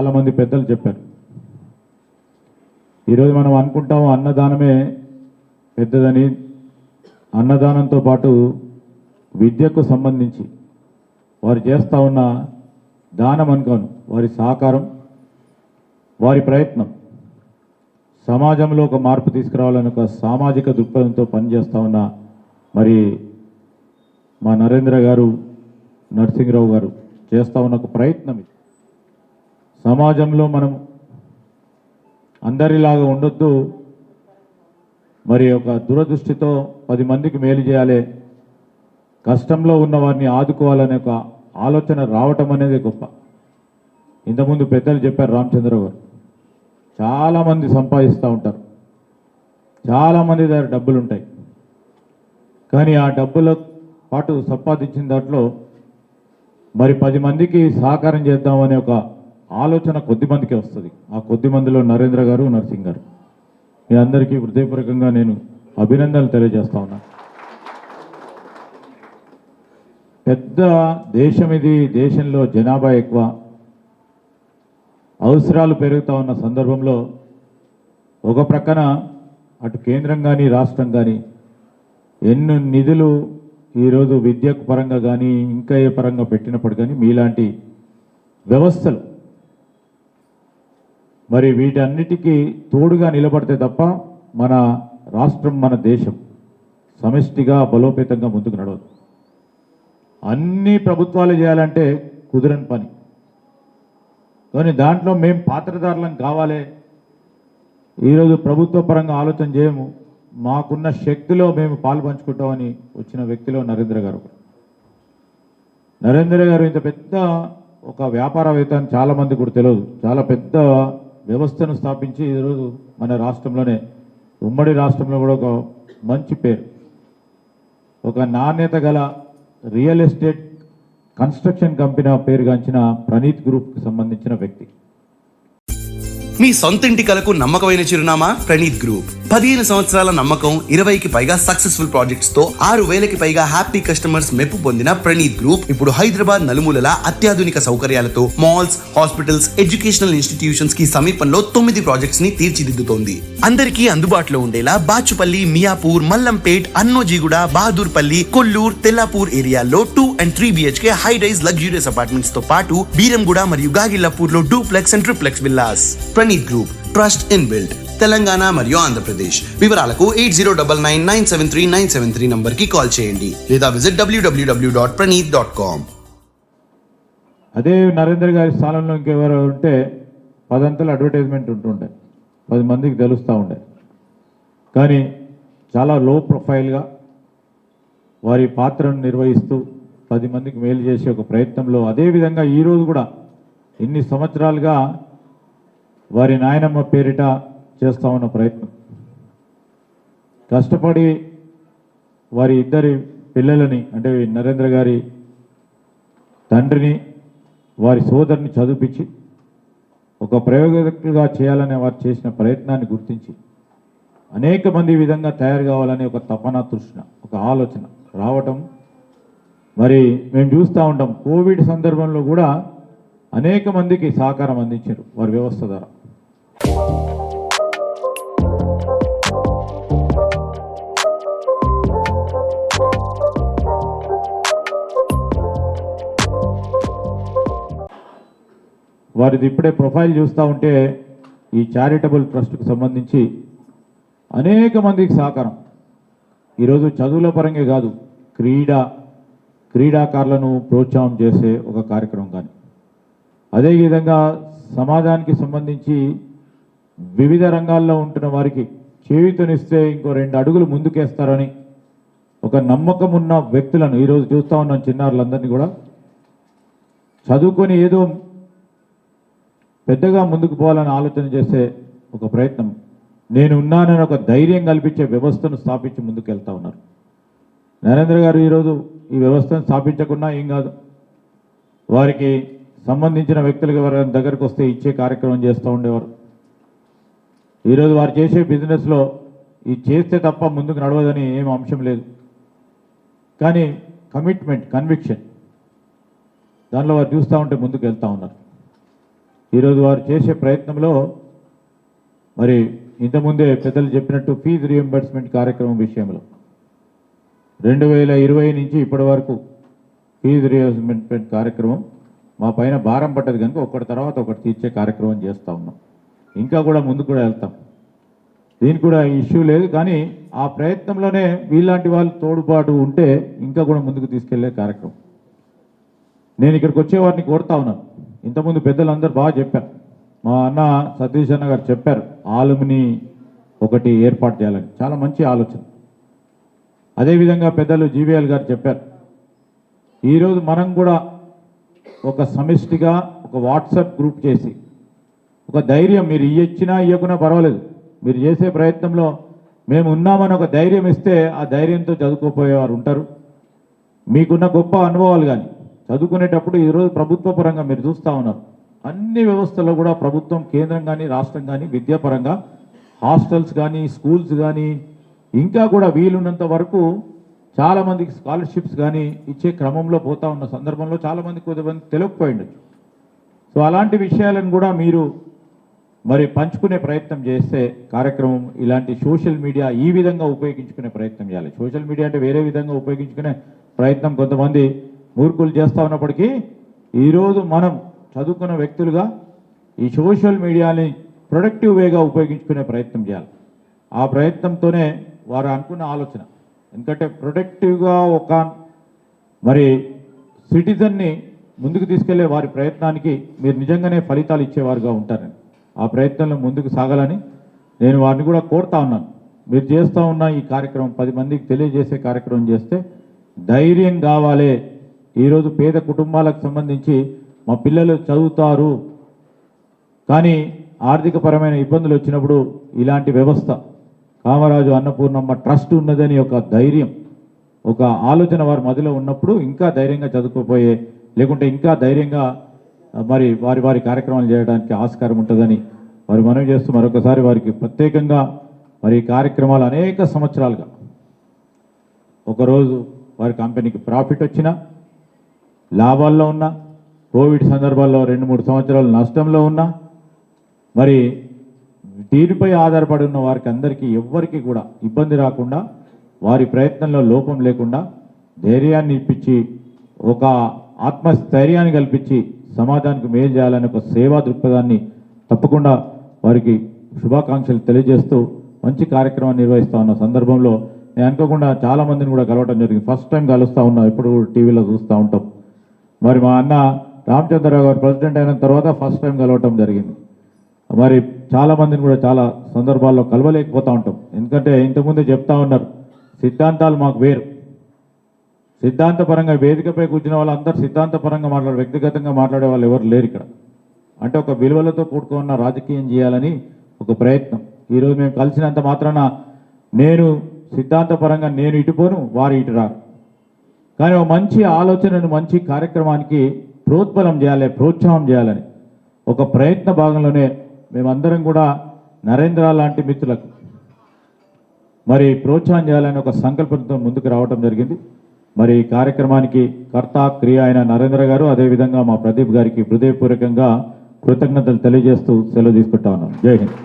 చాలామంది పెద్దలు చెప్పారు. ఈరోజు మనం అనుకుంటాం అన్నదానమే పెద్దదని. అన్నదానంతో పాటు విద్యకు సంబంధించి వారు చేస్తూ ఉన్న దానం అనుకోను. వారి సహకారం వారి ప్రయత్నం. సమాజంలో ఒక మార్పు తీసుకురావాలని ఒక సామాజిక దృక్పథంతో పనిచేస్తూ ఉన్న మరి మా నరేంద్ర గారు నరసింహరావు గారు చేస్తూ ఉన్న ఒక ప్రయత్నం ఇది సమాజంలో మనం అందరిలాగా ఉండొద్దు. మరి ఒక దురదృష్టితో పది మందికి మేలు చేయాలి. కష్టంలో ఉన్న వారిని ఆదుకోవాలనే ఒక ఆలోచన రావటం అనేది గొప్ప. ఇంతకుముందు పెద్దలు చెప్పారు రామచంద్ర గారు. చాలామంది సంపాదిస్తూ ఉంటారు. చాలామంది దగ్గర డబ్బులు ఉంటాయి. కానీ ఆ డబ్బుల పాటు సంపాదించిన దాంట్లో మరి పది మందికి సహకారం చేద్దామనే ఒక ఆలోచన కొద్ది మందికి వస్తుంది. ఆ కొద్ది మందిలో నరేంద్ర గారు నర్సింగ్ గారు. మీ అందరికీ హృదయపూర్వకంగా నేను అభినందనలు తెలియజేస్తా ఉన్నా. పెద్ద దేశం ఇది దేశంలో జనాభా ఎక్కువ. అవసరాలు పెరుగుతూ ఉన్న సందర్భంలో ఒక ప్రక్కన అటు కేంద్రం కానీ రాష్ట్రం కానీ ఎన్నో నిధులు ఈరోజు విద్యకు పరంగా కానీ ఇంకా ఏ పరంగా పెట్టినప్పుడు కానీ మీలాంటి వ్యవస్థలు మరి వీటన్నిటికీ తోడుగా నిలబడితే తప్ప మన రాష్ట్రం మన దేశం సమిష్టిగా బలోపేతంగా ముందుకు నడవదు. అన్ని ప్రభుత్వాలు చేయాలంటే కుదరని పని. కానీ దాంట్లో మేము పాత్రధారణం కావాలి. ఈరోజు ప్రభుత్వ పరంగా ఆలోచన చేయము. మాకున్న శక్తిలో మేము పాలు పంచుకుంటామని వచ్చిన వ్యక్తిలో నరేంద్ర గారు నరేంద్ర గారు ఇంత పెద్ద ఒక వ్యాపారవేత్త అని చాలామంది కూడా తెలియదు. చాలా పెద్ద వ్యవస్థను స్థాపించి ఈరోజు మన రాష్ట్రంలోనే ఉమ్మడి రాష్ట్రంలో కూడా ఒక మంచి పేరు. ఒక నాణ్యత గల రియల్ ఎస్టేట్ కన్స్ట్రక్షన్ కంపెనీ పేరుగాంచిన ప్రణీత్ గ్రూప్కి సంబంధించిన వ్యక్తి. మీ సొంత ఇంటి కలకు నమ్మకమైన చిరునామా ప్రణీత్ గ్రూప్. పదిహేను సంవత్సరాల నమ్మకం ఇరవైకి పైగా సక్సెస్ఫుల్ ప్రాజెక్ట్స్తో ఆరు వేలకి పైగా హ్యాపీ కస్టమర్స్ మెప్పు పొందిన ప్రణీత్ గ్రూప్. ఇప్పుడు హైదరాబాద్ నలుమూలల అత్యాధునిక సౌకర్యాలతో మాల్స్ హాస్పిటల్స్ ఎడ్యుకేషనల్ ఇన్స్టిట్యూషన్స్కి సమీపంలో తొమ్మిది ప్రాజెక్ట్స్ని తీర్చిదిద్దుతోంది. అందరికీ అందుబాటులో ఉండేలా బాచుపల్లి మియాపూర్ మల్లంపేట్ అన్నోజీగూడ బహదూర్పల్లి కొల్లూర్ తెల్లాపూర్ ఏరియాల్లో two and three BHK high rise luxurious అపార్ట్మెంట్స్తో పాటు బీరంగూడ మరియు గాగిల్లాపూర్లో duplex and triplex villas Praneeth group trust in build Telangana మరియు ఆంధ్రప్రదేశ్. వివరాలకు eight zero double nine nine seven three nine seven three నంబర్కి కాల్ చేయండి. లేదా విజిట్ డబ్ల్యూడబ్ల్యూడబ్ల్యూ డాట్ ప్రణీత్ డాట్ కామ్ అదే నరేంద్ర గారి స్థానంలో ఇంకెవరు ఉంటే పదంతలు అడ్వర్టైజ్మెంట్ ఉంటుండే. పది మందికి తెలుస్తూ ఉండే. కానీ చాలా లో ప్రొఫైల్గా వారి పాత్రను నిర్వహిస్తూ పది మందికి మేలు చేసే ఒక ప్రయత్నంలో అదేవిధంగా ఈరోజు కూడా ఇన్ని సంవత్సరాలుగా వారి నాయనమ్మ పేరిట చేస్తామన్న ప్రయత్నం. కష్టపడి వారి ఇద్దరి పిల్లలని అంటే నరేంద్ర గారి తండ్రిని వారి సోదరిని చదివించి ఒక ప్రయోగకులుగా చేయాలనే వారు చేసిన ప్రయత్నాన్ని గుర్తించి అనేక మంది విధంగా తయారు కావాలనే ఒక తపన తృష్ణ ఒక ఆలోచన రావటం. మరి మేము చూస్తూ ఉంటాం కోవిడ్ సందర్భంలో కూడా అనేక మందికి సహకారం అందించారు వారి వ్యవస్థ ద్వారా. వారిది ఇప్పుడే ప్రొఫైల్ చూస్తూ ఉంటే ఈ చారిటబుల్ ట్రస్ట్కి సంబంధించి అనేక మందికి సహకారం. ఈరోజు చదువుల పరంగా కాదు క్రీడ క్రీడాకారులను ప్రోత్సాహం చేసే ఒక కార్యక్రమం కానీ. అదేవిధంగా సమాజానికి సంబంధించి వివిధ రంగాల్లో ఉంటున్న వారికి చేయుతనిస్తే ఇంకో రెండు అడుగులు ముందుకేస్తారని ఒక నమ్మకం ఉన్న వ్యక్తులను ఈరోజు చూస్తూ ఉన్నాం చిన్నారులందరినీ కూడా. చదువుకొని ఏదో పెద్దగా ముందుకు పోవాలని ఆలోచన చేసే ఒక ప్రయత్నం. నేను ఉన్నానని ఒక ధైర్యం కల్పించే వ్యవస్థను స్థాపించి ముందుకు వెళ్తా ఉన్నారు. నరేంద్ర గారు ఈరోజు ఈ వ్యవస్థను స్థాపించకుండా ఏం కాదు. వారికి సంబంధించిన వ్యక్తులు వారి దగ్గరకు వస్తే ఇచ్చే కార్యక్రమం చేస్తూ ఉండేవారు. ఈరోజు వారు చేసే బిజినెస్లో ఇది చేస్తే తప్ప ముందుకు నడవదని ఏం అంశం లేదు. కానీ కమిట్మెంట్ కన్విక్షన్ దానిలో వారు చూస్తూ ఉంటే ముందుకు వెళ్తూ ఉన్నారు. ఈరోజు వారు చేసే ప్రయత్నంలో మరి ఇంతకుముందే పెద్దలు చెప్పినట్టు ఫీజు రియంబర్స్మెంట్ కార్యక్రమం విషయంలో. రెండు వేల ఇరవై నుంచి ఇప్పటి వరకు ఫీజు రియంబర్స్మెంట్ కార్యక్రమం మా పైన భారం పడ్డది కనుక ఒకటి తర్వాత ఒకటి తీర్చే కార్యక్రమం చేస్తూ ఉన్నాం. ఇంకా కూడా ముందుకు కూడా వెళ్తాం. దీనికి కూడా ఇష్యూ లేదు కానీ ఆ ప్రయత్నంలోనే వీళ్ళంటి వాళ్ళు తోడుపాటు ఉంటే ఇంకా కూడా ముందుకు తీసుకెళ్ళే కార్యక్రమం. నేను ఇక్కడికి వచ్చేవారిని కోరుతా ఉన్నాను. ఇంతకుముందు పెద్దలందరూ బాగా చెప్పారు. మా అన్న సతీష్ అన్న గారు చెప్పారు ఆలుమిని ఒకటి ఏర్పాటు చేయాలని. చాలా మంచి ఆలోచన. అదేవిధంగా పెద్దలు జీవీఎల్ గారు చెప్పారు ఈరోజు మనం కూడా ఒక సమిష్టిగా ఒక వాట్సాప్ గ్రూప్ చేసి ఒక ధైర్యం మీరు ఇచ్చినా ఇవ్వకున్నా పర్వాలేదు. మీరు చేసే ప్రయత్నంలో మేము ఉన్నామని ఒక ధైర్యం ఇస్తే ఆ ధైర్యంతో చదువుకోపోయేవారు ఉంటారు. మీకున్న గొప్ప అనుభవాలు కానీ చదువుకునేటప్పుడు ఈరోజు ప్రభుత్వ పరంగా మీరు చూస్తూ ఉన్నారు. అన్ని వ్యవస్థల్లో కూడా ప్రభుత్వం కేంద్రం కానీ రాష్ట్రం కానీ విద్యాపరంగా హాస్టల్స్ కానీ స్కూల్స్ కానీ ఇంకా కూడా వీలున్నంత వరకు చాలామందికి స్కాలర్షిప్స్ కానీ ఇచ్చే క్రమంలో పోతా ఉన్న సందర్భంలో చాలామంది కొంతమంది కొద్దిమంది తెలియకపోయి ఉండొచ్చు. సో అలాంటి విషయాలను కూడా మీరు మరి పంచుకునే ప్రయత్నం చేస్తే కార్యక్రమం ఇలాంటి సోషల్ మీడియా ఈ విధంగా ఉపయోగించుకునే ప్రయత్నం చేయాలి. సోషల్ మీడియా అంటే వేరే విధంగా ఉపయోగించుకునే ప్రయత్నం కొంతమంది మూర్ఖులు చేస్తూ ఉన్నప్పటికీ ఈరోజు మనం చదువుకున్న వ్యక్తులుగా ఈ సోషల్ మీడియాని ప్రొడక్టివ్ వేగా ఉపయోగించుకునే ప్రయత్నం చేయాలి. ఆ ప్రయత్నంతోనే వారు అనుకున్న ఆలోచన. ఎందుకంటే ప్రొడక్టివ్గా ఒక మరి సిటిజన్ని ముందుకు తీసుకెళ్ళే వారి ప్రయత్నానికి మీరు నిజంగానే ఫలితాలు ఇచ్చేవారుగా ఉంటారని. ఆ ప్రయత్నంలో ముందుకు సాగాలని నేను వారిని కూడా కోరుతా ఉన్నాను. మీరు చేస్తూ ఉన్న ఈ కార్యక్రమం పది మందికి తెలియజేసే కార్యక్రమం చేస్తే ధైర్యం కావాలి ఈరోజు పేద కుటుంబాలకు సంబంధించి మా పిల్లలు చదువుతారు. కానీ ఆర్థికపరమైన ఇబ్బందులు వచ్చినప్పుడు ఇలాంటి వ్యవస్థ కామరాజు అన్నపూర్ణమ్మ ట్రస్ట్ ఉన్నదని ఒక ధైర్యం ఒక ఆలోచన వారి మధ్యలో ఉన్నప్పుడు ఇంకా ధైర్యంగా చదువుకోపోయే లేకుంటే ఇంకా ధైర్యంగా మరి వారి వారి కార్యక్రమాలు చేయడానికి ఆస్కారం ఉంటుందని వారు మనవి చేస్తూ మరొకసారి వారికి ప్రత్యేకంగా మరి కార్యక్రమాలు అనేక సంవత్సరాలుగా ఒకరోజు వారి కంపెనీకి ప్రాఫిట్ వచ్చినా లాభాల్లో ఉన్నా కోవిడ్ సందర్భాల్లో రెండు మూడు సంవత్సరాలు నష్టంలో ఉన్నా మరి దీనిపై ఆధారపడి ఉన్న వారికి అందరికీ ఎవ్వరికి కూడా ఇబ్బంది రాకుండా వారి ప్రయత్నంలో లోపం లేకుండా ధైర్యాన్ని ఇప్పించి ఒక ఆత్మస్థైర్యాన్ని కల్పించి సమాజానికి మేలు చేయాలనే ఒక సేవా దృక్పథాన్ని తప్పకుండా వారికి శుభాకాంక్షలు తెలియజేస్తూ మంచి కార్యక్రమాన్ని నిర్వహిస్తూ ఉన్న సందర్భంలో నేను అనుకోకుండా చాలా మందిని కూడా కలవటం జరిగింది. ఫస్ట్ టైం కలుస్తూ ఉన్నాం ఎప్పుడు టీవీలో చూస్తూ ఉంటాం. మరి మా అన్న రామచంద్రరావు గారు ప్రెసిడెంట్ అయిన తర్వాత ఫస్ట్ టైం కలవటం జరిగింది. మరి చాలా మందిని కూడా చాలా సందర్భాల్లో కలవలేకపోతూ ఉంటాం. ఎందుకంటే ఇంతకుముందే చెప్తా ఉన్నారు సిద్ధాంతాలు మాకు వేరు. సిద్ధాంతపరంగా వేదికపై కూర్చున్న వాళ్ళు అందరు సిద్ధాంతపరంగా మాట్లాడే వ్యక్తిగతంగా మాట్లాడే వాళ్ళు ఎవరు లేరు ఇక్కడ. అంటే ఒక విలువలతో కూడుకున్న రాజకీయం చేయాలని ఒక ప్రయత్నం. ఈరోజు మేము కలిసినంత మాత్రాన నేను సిద్ధాంతపరంగా నేను ఇటుపోను వారు ఇటు రాను కానీ ఒక మంచి ఆలోచనను మంచి కార్యక్రమానికి ప్రోత్బలం చేయాలి ప్రోత్సాహం చేయాలని. ఒక ప్రయత్న భాగంలోనే మేమందరం కూడా నరేంద్ర లాంటి మిత్రులకు మరి ప్రోత్సాహం చేయాలని ఒక సంకల్పంతో ముందుకు రావటం జరిగింది. మరి ఈ కార్యక్రమానికి కర్త క్రియ అయిన నరేంద్ర గారు అదేవిధంగా మా ప్రదీప్ గారికి హృదయపూర్వకంగా కృతజ్ఞతలు తెలియజేస్తూ సెలవు తీసుకుంటా ఉన్నాం. జై హింద్.